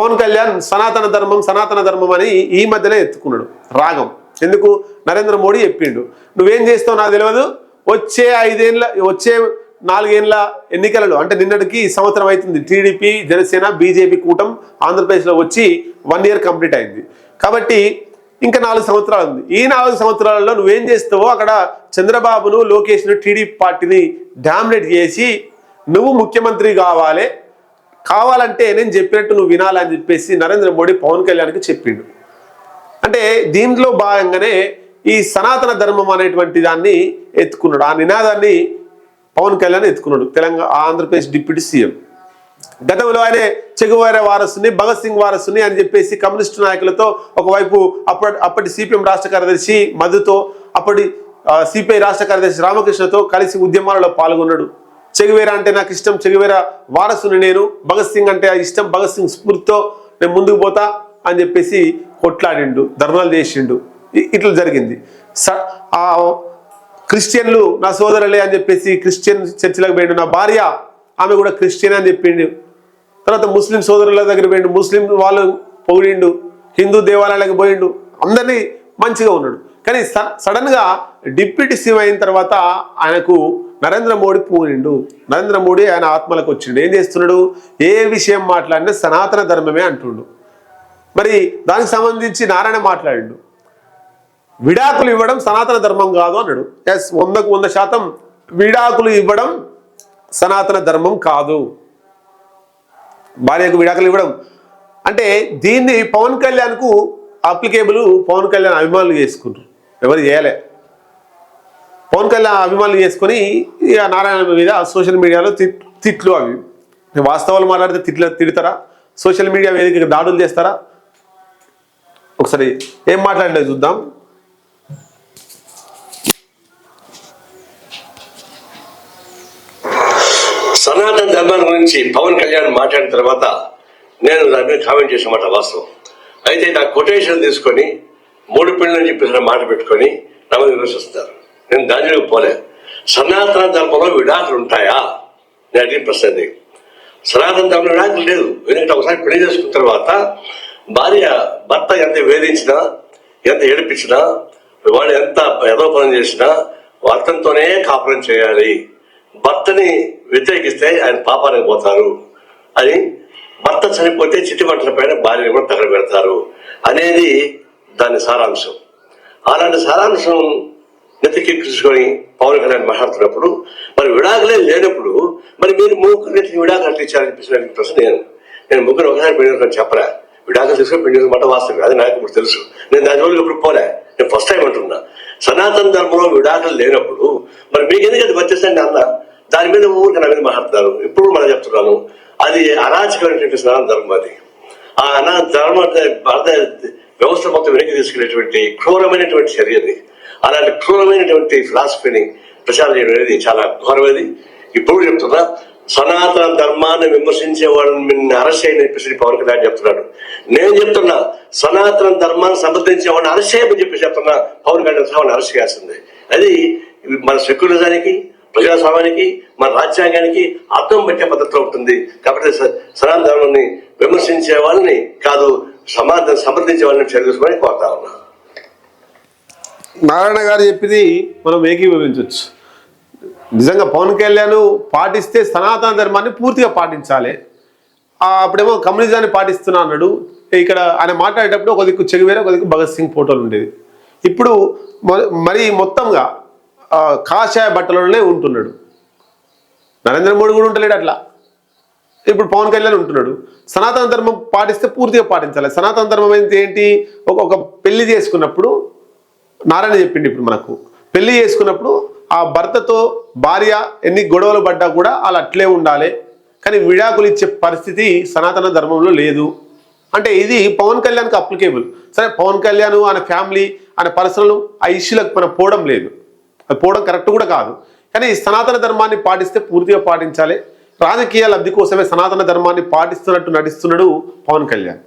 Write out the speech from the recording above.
పవన్ కళ్యాణ్ సనాతన ధర్మం సనాతన ధర్మం అని ఈ మధ్యనే ఎత్తుకున్నాడు. రాగం. ఎందుకు? నరేంద్ర మోడీ చెప్పిండు. నువ్వేం చేస్తావు నాకు తెలియదు వచ్చే ఐదేళ్ళ వచ్చే నాలుగేళ్ళ ఎన్నికలలో అంటే నిన్నటికి సంవత్సరం అవుతుంది టీడీపీ జనసేన బీజేపీ కూటం ఆంధ్రప్రదేశ్లో వచ్చి వన్ ఇయర్ కంప్లీట్ అయింది. కాబట్టి ఇంకా నాలుగు సంవత్సరాలు ఉంది. ఈ నాలుగు సంవత్సరాలలో నువ్వేం చేస్తావో అక్కడ చంద్రబాబును లోకేష్ను టీడీపీ పార్టీని డామినేట్ చేసి నువ్వు ముఖ్యమంత్రి కావాలి కావాలంటే నేను చెప్పినట్టు నువ్వు వినాలని చెప్పేసి నరేంద్ర మోడీ పవన్ కళ్యాణ్కి చెప్పిండు. అంటే దీంట్లో భాగంగానే ఈ సనాతన ధర్మం అనేటువంటి దాన్ని ఎత్తుకున్నాడు. ఆ నినాదాన్ని Pawan Kalyan ఎత్తుకున్నాడు. Telangana Andhra Pradesh deputy CM. గతంలో ఆయన చెగువార వారసుని భగత్ సింగ్ వారసుని అని చెప్పేసి కమ్యూనిస్టు నాయకులతో ఒకవైపు అప్పటి అప్పటి సిపిఎం రాష్ట్ర కార్యదర్శి మధుతో అప్పటి సిపిఐ రాష్ట్ర కార్యదర్శి రామకృష్ణతో కలిసి ఉద్యమాలలో పాల్గొన్నాడు. చెగువేర అంటే నాకు ఇష్టం చెగువేర వారసుని నేను భగత్ సింగ్ అంటే ఇష్టం భగత్ సింగ్ స్ఫూర్తితో నేను ముందుకు పోతా అని చెప్పేసి కొట్లాడిండు ధర్నాలు చేసిండు. ఇట్లా జరిగింది. స- ఆ క్రిస్టియన్లు నా సోదరులే అని చెప్పేసి క్రిస్టియన్ చర్చిలకు పోయిండు. నా భార్య ఆమె కూడా క్రిస్టియన్ అని చెప్పిండు. తర్వాత ముస్లిం సోదరుల దగ్గర పోయిండు. ముస్లిం వాళ్ళు పొగిడిండు. హిందూ దేవాలయాలకు పోయిండు. అందరినీ మంచిగా ఉన్నాడు. కానీ స సడన్గా డిప్యూటీ సీఎం అయిన తర్వాత ఆయనకు నరేంద్ర మోడీ పోనిండు. నరేంద్ర మోడీ ఆయన ఆత్మలకు వచ్చిండు. ఏం చేస్తున్నాడు? ఏ విషయం మాట్లాడినా సనాతన ధర్మమే అంటుండు. మరి దానికి సంబంధించి నారాయణ మాట్లాడిండు. విడాకులు ఇవ్వడం సనాతన ధర్మం కాదు అన్నాడు. ఎస్ వందకు వంద శాతం విడాకులు ఇవ్వడం సనాతన ధర్మం కాదు. భార్యకు విడాకులు ఇవ్వడం. అంటే దీన్ని పవన్ కళ్యాణ్కు అప్లికేబుల్ పవన్ కళ్యాణ్ అభిమానులు చేసుకుంటారు. ఎవరు చేయలే. పవన్ కళ్యాణ్ అభిమానులు చేసుకొని ఇక నారాయణ మీద సోషల్ మీడియాలో తిట్లు అవి. వాస్తవాలు మాట్లాడితే తిట్ల తిడతారా? సోషల్ మీడియా వేదిక దాడులు చేస్తారా? ఒకసారి ఏం మాట్లాడలేదు చూద్దాం. సనాతన ధర్మం గురించి పవన్ కళ్యాణ్ మాట్లాడిన తర్వాత నేను దాని మీద కామెంట్ చేసినమాట వాస్తవం. అయితే నా కొటేషన్ తీసుకొని మూడు పిల్లలు చెప్పేసిన మాట పెట్టుకొని నా మీద విమర్శిస్తారు నేను దానిలోకి పోలే. సనాతన ధర్మంలో విడాకులు ఉంటాయా? నేను అడిగిన ప్రశ్న సనాతన ధర్మంలో విడాకులు లేదు ఎందుకంటే ఒకసారి పెళ్ళి చేసుకున్న తర్వాత భార్య భర్త ఎంత వేధించినా ఎంత ఏడిపించినా వాడు ఎంత ఏదో పని చేసినా అతనితోనే కాపురం చేయాలి. భర్తని వ్యతిరేకిస్తే ఆయన పాపానికి పోతారు అని భర్త చనిపోతే చిట్టి పైన భార్యను కూడా తగలబెడతారు అనేది దాని సారాంశం. అలాంటి సారాంశం నెత్తికెక్కించుకొని పవన్ కళ్యాణ్ మాట్లాడుతున్నప్పుడు మరి విడాకులే లేనప్పుడు మరి మీరు ముగ్గురు నెత్తికి విడాకులు అట్లా ఇచ్చారని చెప్పేసి ప్రశ్న నేను నేను ముగ్గురు ఒకసారి పెళ్ళి చెప్పరా? విడాకులు తీసుకొని పెళ్ళి చేసుకుని మాట వాస్తవం అది నాకు ఇప్పుడు తెలుసు. నేను దాని రోజులు ఇప్పుడు పోలే. నేను ఫస్ట్ టైం అంటున్నా. సనాతన ధర్మంలో విడాకులు లేనప్పుడు మరి మీకు ఎందుకు అది వచ్చేసండి అన్న? దాని మీద ఊరికి నా మీద మాట్లాడతారు ఇప్పుడు మనం చెప్తున్నాను. అది అరాచకమైనటువంటి సనాతన ధర్మం అది. ఆ అనా ధర్మ భారత వ్యవస్థ మొత్తం వెనక్కి తీసుకునేటువంటి క్రూరమైనటువంటి చర్య అది. అలాంటి క్రూరమైనటువంటి ఫిలాసఫీని ప్రచారం చేయడం అనేది చాలా ఘోరమైనది. ఇప్పుడు చెప్తున్నా సనాతన ధర్మాన్ని విమర్శించే వాళ్ళని అరెస్ట్ చేయని చెప్పేసి పవన్ కళ్యాణ్ చెప్తున్నాడు. నేను చెప్తున్నా సనాతన ధర్మాన్ని సమర్థించే వాడిని అరెస్ట్ చేయమని చెప్పి చెప్తున్నా పవన్ కళ్యాణ్ సార్ని అరెస్ట్ చేస్తుంది అది మన సెక్యులరిజానికి ప్రజాస్వామ్యానికి మన రాజ్యాంగానికి అర్థం పెట్టే పద్ధతిలో ఉంటుంది. కాబట్టి స- సనాతన ధర్మాన్ని విమర్శించే వాళ్ళని కాదు సమాజం సమర్థించే వాళ్ళని చర్య కోరుతా ఉన్నా. నారాయణ గారు చెప్పింది మనం ఏకీభవించవచ్చు నిజంగా పవన్ కళ్యాణ్ పాటిస్తే సనాతన ధర్మాన్ని పూర్తిగా పాటించాలి. అప్పుడేమో కమ్యూనిజాన్ని పాటిస్తున్నా అన్నాడు. ఇక్కడ ఆయన మాట్లాడేటప్పుడు ఒక దిక్కు చెగువేరే ఒక దిక్కు భగత్ సింగ్ ఫోటోలు ఉండేది ఇప్పుడు మరి మొత్తంగా కాషాయ బట్టలలోనే ఉంటున్నాడు. నరేంద్ర మోడీ కూడా ఉంటలేడు అట్లా. ఇప్పుడు పవన్ కళ్యాణ్ ఉంటున్నాడు. సనాతన ధర్మం పాటిస్తే పూర్తిగా పాటించాలి. సనాతన ధర్మం అయితే ఏంటి? ఒక ఒక పెళ్ళి చేసుకున్నప్పుడు నారాయణ చెప్పిండి ఇప్పుడు మనకు. పెళ్ళి చేసుకున్నప్పుడు ఆ భర్తతో భార్య ఎన్ని గొడవలు పడ్డా కూడా వాళ్ళు అట్లే ఉండాలి. కానీ విడాకులు ఇచ్చే పరిస్థితి సనాతన ధర్మంలో లేదు. అంటే ఇది పవన్ కళ్యాణ్కి అప్లికేబుల్ సరే పవన్ కళ్యాణ్ ఆయన ఫ్యామిలీ ఆయన పర్సనల్ ఆ ఇష్యూలకు మనం పోవడం లేదు. అది పోవడం కరెక్ట్ కూడా కాదు. కానీ సనాతన ధర్మాన్ని పాటిస్తే పూర్తిగా పాటించాలి. రాజకీయ లబ్ధి కోసమే సనాతన ధర్మాన్ని పాటిస్తున్నట్టు నటిస్తున్నాడు పవన్ కళ్యాణ్.